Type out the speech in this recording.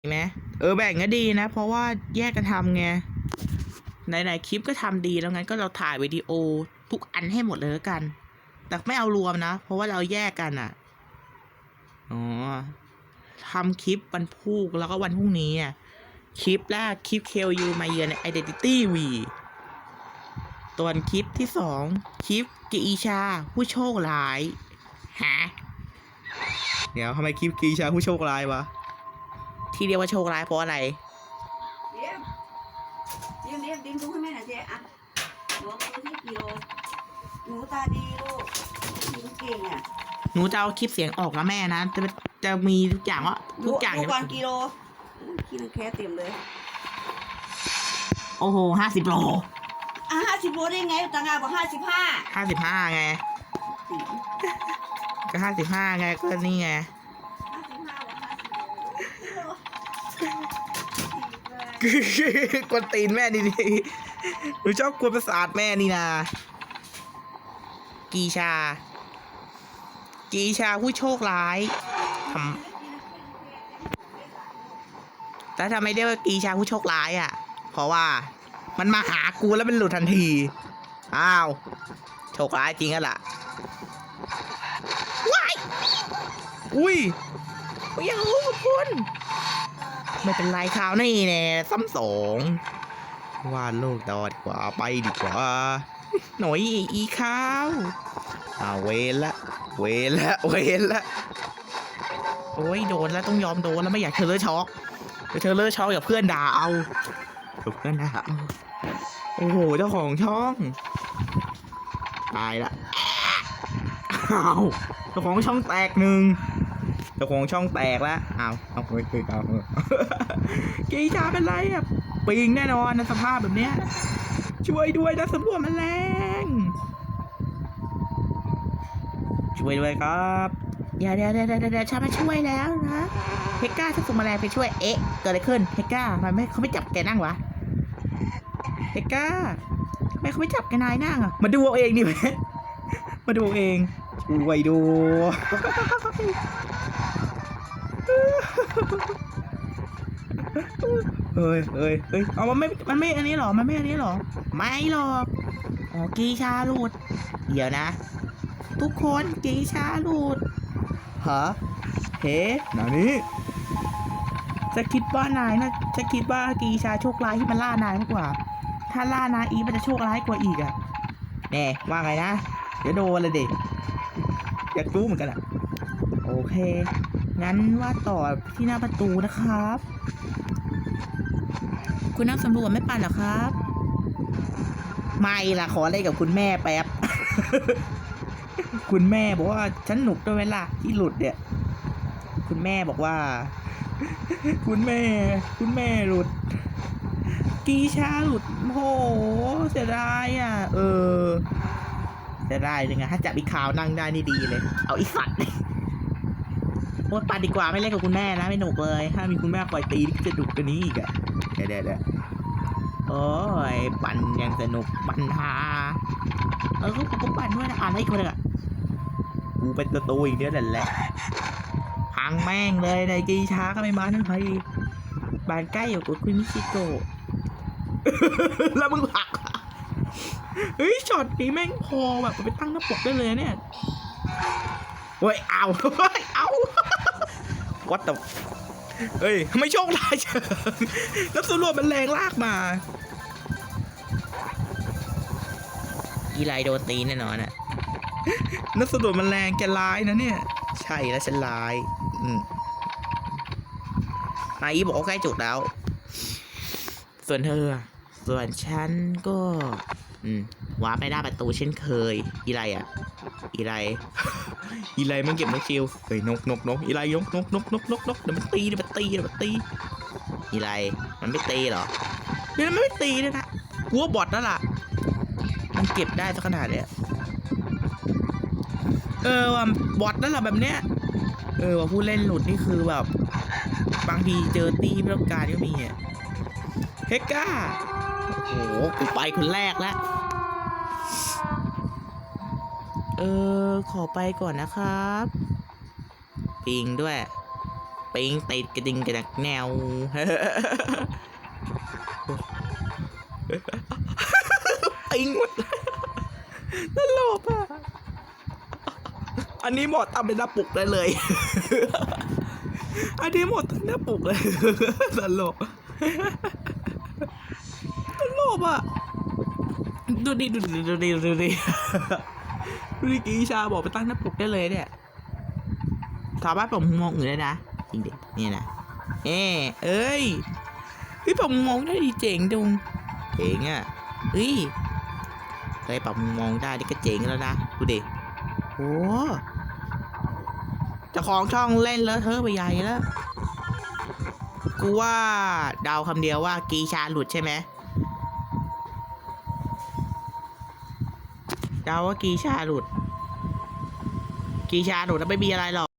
เห็นไหมเออแบ่งก็ดีนะ เพราะว่าแยกกันทำไงไหนๆคลิปก็ทำดีแล้วงั้นก็เราถ่ายวิดีโอทุกอันให้หมดเลยแล้วกัน แต่ไม่เอารวมนะ เพราะว่าเราแยกกันอะอ๋อทำคลิปวันพุธแล้วก็วันพรุ่งนี้อะคลิปแรกคลิปเคลยูมาเยือนใน Identity V ตัวนคลิปที่สองคลิปกีชาผู้โชคร้ายฮะเดี๋ยวทำไมคลิปกีชาผู้โชคร้ายวะ ที่เรียกว่าโชคร้ายเพราะอะไรเดี๋ยวเดี๋ยวเดี๋ยวดิ้งดูให้แม่หน่อยเจ๊อะหนูดูที่กิโลหนูตาดีลูกหนูเก่งอะหนูจะเอาคลิปเสียงออกนะแม่นะจะจะมีทุกอย่างว่าดูทุกอย่างดูเนี่ยก่อนกิโลอุ๊ยกิโลแค่เต็มเลย โอ้โหห้าสิบโลอะห้าสิบโลได้ไงต่างงานบอกห้าสิบห้าห้าสิบห้าไงก็ห้าสิบห้าไงก็นี่ไง กวนตีนแม่นี่ดิหนูชอบกวนประสาทแม่นี่นากีชา กีชาผู้โชคร้ายทำแต่ทำไมเรียกว่ากีชาผู้โชคร้ายอะ เพราะว่า มันมาหากูแล้วมันหลุดทันที อ้าว โชคร้ายจริงอะล่ะว้าย อุ้ยไม่อยากรู้ขอบคุณ ไม่เป็นไรคราวนี้แน่ซ้ำสองวาดโลกต่อดีกว่าไปดีกว่า หน่อยอีข้าวอ้าเวนละ เวนละเวนละโอ้ยโดนแล้วต้องยอมโดนแล้วไม่อยากเทเลอร์ช็อกเดี๋ยวเทเลอร์ช็อกอย่าเพื่อนด่าเอาเดี๋ยวเพื่อนด่าเอาโอ้โหเจ้าของช่องตายละอ้าวเจ้าของช่องแตกหนึ่ง จ้าของช่องแตกแล้วอ้าวเอาเฮ้ยเฮ้ยเอาเฮ้ยกีชาเป็นไรอะปิงแน่นอนในสภาพแบบเนี้ย ช่วยด้วยนะสำรวจแมลงช่วยด้วยครับเดี๋ยวเดี๋ยวเดี๋ยวเดี๋ยวเดี๋ยวฉันมาช่วยแล้วนะเพกก้าฉันส่งแมลงไปช่วยเอ๊ะเกิดอะไรขึ้นเพกก้ามันไม่เขาไม่จับแกนั่งวะเพกก้าทำไมเขาไม่จับแกนายนั่งอะมาดูเอาเองดิแม่มาดูเองช่วยดู เฮ้ยเฮ้ยเฮ้ยเอามันไม่ มันไม่อันนี้หรอ มันไม่อันนี้หรอ ไม่หรอกอ๋อกีชาหลุด เดี๋ยวนะ ทุกคนกีชาหลุดฮะเฮ้หนานี้จะคิดว่านายนะจะคิดว่ากีชาโชคร้ายที่มันล่านายมากกว่า ถ้าล่านายอีมันจะโชคร้ายกว่าอีกอะแน่ว่าไงนะ เดี๋ยวโดนเลยเด็กอยากรู้เหมือนกันอะโอเค งั้นว่าต่อที่หน้าประตูนะครับ คุณนักสำรวจไม่ปั่นหรอครับ ไม่ล่ะ ขออะไรกับคุณแม่แป๊บ คุณแม่บอกว่าฉันหนุกด้วยเวลาที่หลุดเนี่ย คุณแม่บอกว่า คุณแม่ คุณแม่หลุด กีชาหลุดโหเสียดายอะ เออเสียดายเลยไงถ้าจับอีกขาวนั่งได้นี่ดีเลย เอาอีสัตว์ โอ๊ยปัดดีกว่าไม่เล่นกับคุณแม่นะไม่หนุกเลยถ้ามีคุณแม่ปล่อยตีนี่ก็จะดุกตัวานี้อีกอะเดี๋ยวเดี๋ยวเดี๋ยวโอ้ยปั่นยังสนุกปั่นฮาเออกูก็ปั่นด้วยนะอ่านให้อีกคนหนึ่งอะกูเป็นตัวตัวอีกเดียวนั่นแหละพังแม่งเลยในกีช้าก็ไม่มาทั้งทีบ้านใกล้อยู่กับคุณมิชิโกะแล้วมึงผลักอะเฮ้ยช็อตนี้แม่งพอแบบเอาไปตั้งหน้าปกได้เลยนะเนี่ย เฮ้ย เอาเฮ้ย เอา วัดแต่เฮ้ยทำไมโชคร้ายเชิงแล้วสำรวจมันแรงลากมาอีไลโดนตีแน่นอนอะนักสำรวจมันแรงแกร้ายนะเนี่ย ใช่แล้วฉันร้ายอืมนายอีบอกว่าใกล้จุดแล้ว ส่วนเธออะส่วนฉันก็ อืมวาร์ปไปหน้าประตูเช่นเคย อีไรอะ อีไร อีไรมันเก็บนกชิวเฮ้ยนกนกนกอีไรยกนกนกนกนกนกเดี๋ยวมันตีเดี๋ยวมันตีเดี๋ยวมันตี อีไร มันไม่ตีหรอเดี๋ยวมันไม่ตีเลยนะกลัวบอทแล้วล่ะ มันเก็บได้สักขนาดเนี้ยเออว่าบอทนั่นแหละแบบเนี้ย เออว่าผู้เล่นหลุดนี่คือแบบ บางทีเจอตีไม่ต้องการก็มีอะเฮกก้า โอ้โหกูไปคนแรกแล้ว เออ ขอไปก่อนนะครับ ปิงด้วย ปิงติดกระดิ่งกระดักแนว ปิงหมดตลกอะ อันนี้หมดทำเป็นหน้าปลุกได้เลย อันนี้หมดทำหน้าปลุกเลยตลก ตลกอะ ดูดิดูดิดูดิดูดิดูดิกีชาบอกไปตั้งหน้าปลุกได้เลยเนี่ยสามารถผมมองอื่นได้นะจริงดิเนี่ยนะเอ้เอ้ยพี่ผมมองได้ดีเจ๋งจุงเจ๋งอะเฮ้ยเฮ้ยปรับมุมมองได้นี่ก็เจ๋งแล้วนะดูดิโอ้จะของช่องเล่นแล้วเธอไปใหญ่แล้วกูว่าเดาวคำเดียวว่ากีชาหลุดใช่ไหม เดาว่ากีชาหลุด กีชาหลุดแล้วไม่มีอะไรหรอก